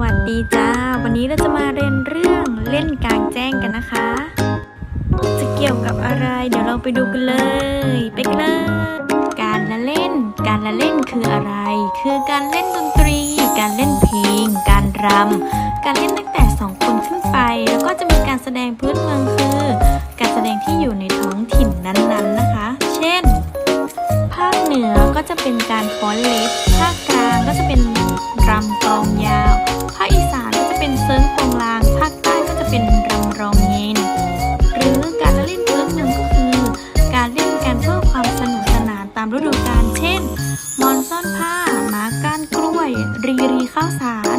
วัสดีจ้า วันนี้เราจะมาเรียนเรื่องเล่นกลางแจ้งกันนะคะ จะเกี่ยวกับอะไร เดี๋ยวเราไปดูกันเลย ไปกันเลย การละเล่น การละเล่นคืออะไร คือการเล่นดนตรี การเล่นเพลง การรำ การเล่นตั้งแต่สองคนขึ้นไป แล้วก็จะมีการแสดงพื้นเมืองคือ การแสดงที่อยู่ในท้องถิ่นนั้นๆนะคะ เช่น ภาคเหนือ ก็จะเป็นการฟ้อนเล็บ ภาคกลางก็จะเป็นรำกลองยาว ภาคอีสานก็จะเป็นเซิร์งโปงลาง ภาคใต้ก็จะเป็นรำรองเย็น หรือการเล่นพื้นเมืองก็คือ การเล่นการเพื่อความสนุกสนานตามฤดูกาล เช่น มอนซ่อนผ้าหมาก้านกล้วย รีรีข้าวสาร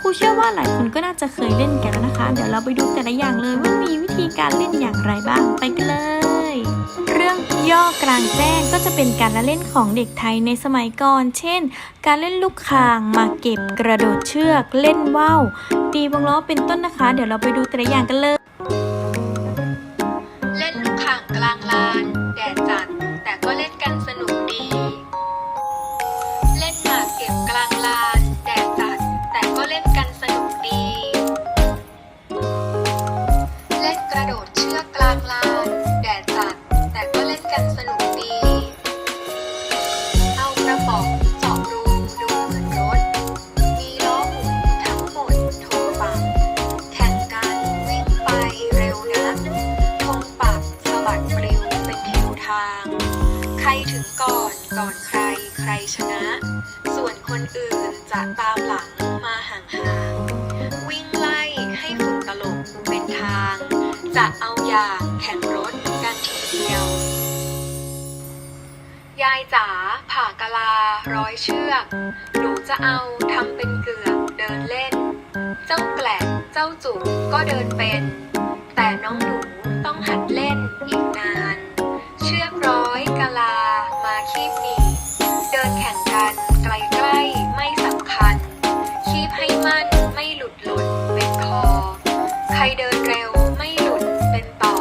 ครูเชื่อว่าหลายคนก็น่าจะเคยเล่นกันแล้วนะคะ เดี๋ยวเราไปดูแต่ละอย่างเลยว่ามีวิธีการเล่นอย่างไรบ้าง ไปกันเลย เรื่องย่อกลางแจ้งก็จะเป็นการละเล่นของเด็กไทยในสมัยก่อน เช่น การเล่นลูกคางมาเก็บกระโดดเชือก เล่นว่าวตีวงล้อเป็นต้นนะคะ เดี๋ยวเราไปดูแต่ละอย่างกันเลย ชนะ ส่วนคนอื่นจะตามหลังมาห่างๆ วิ่งไล่ให้ฝุ่นตลบเป็นทาง จะเอาอย่างแข่งรถกันทีเดียว ยายจ๋าผ่ากะลาร้อยเชือก หนูจะเอาทำเป็นเกือกเดินเล่น เจ้าแกลบเจ้าจุกก็เดินเป็น แต่น้องหนูต้องหัดเล่นอีกนาน เชือกร้อยกะลา รเดินเร็วไม่หลุดเป็นต่อ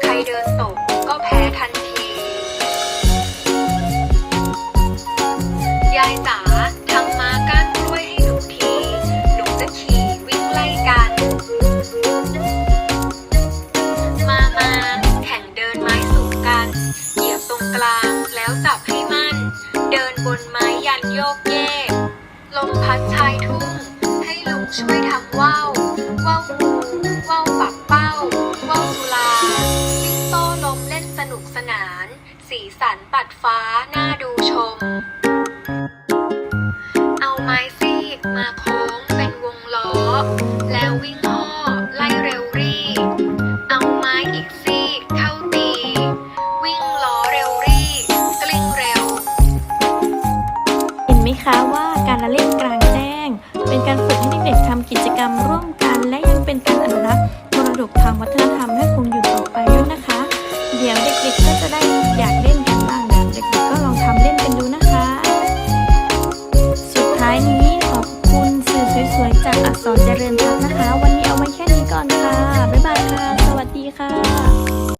ใครเดินตกก็แพ้ทันที ยายจ๋าทำมาก้านกล้วยให้หนูที หนูจะขี่วิ่งไล่กัน มามาแข่งเดินไม้สูงกัน เหยียบตรงกลางแล้วจับให้มั่น เดินบนไม้ยันโยกเยก ลมพัดชายทุ่ง ให้ลุงช่วยทำว่าวว่ สันปัดฟ้าน่าดูชม เอาไม้ซีกมาโค้งเป็นวงล้อ แล้ววิ่งห่อไล่เร็วรีเอาไม้อีกซีกเข้าตี วิ่งล้อเร็วรีกลิ้งเร็ว เห็นไหมคะว่าการละเล่นกลางแจ้ง เป็นการฝึกให้เด็กๆทำกิจกรรมร่วมกันและยังเป็นการ สวยๆจากอักษรเจริญพัฒนนะคะ วันนี้เอาไว้แค่นี้ก่อนค่ะ บ๊ายบายค่ะ สวัสดีค่ะ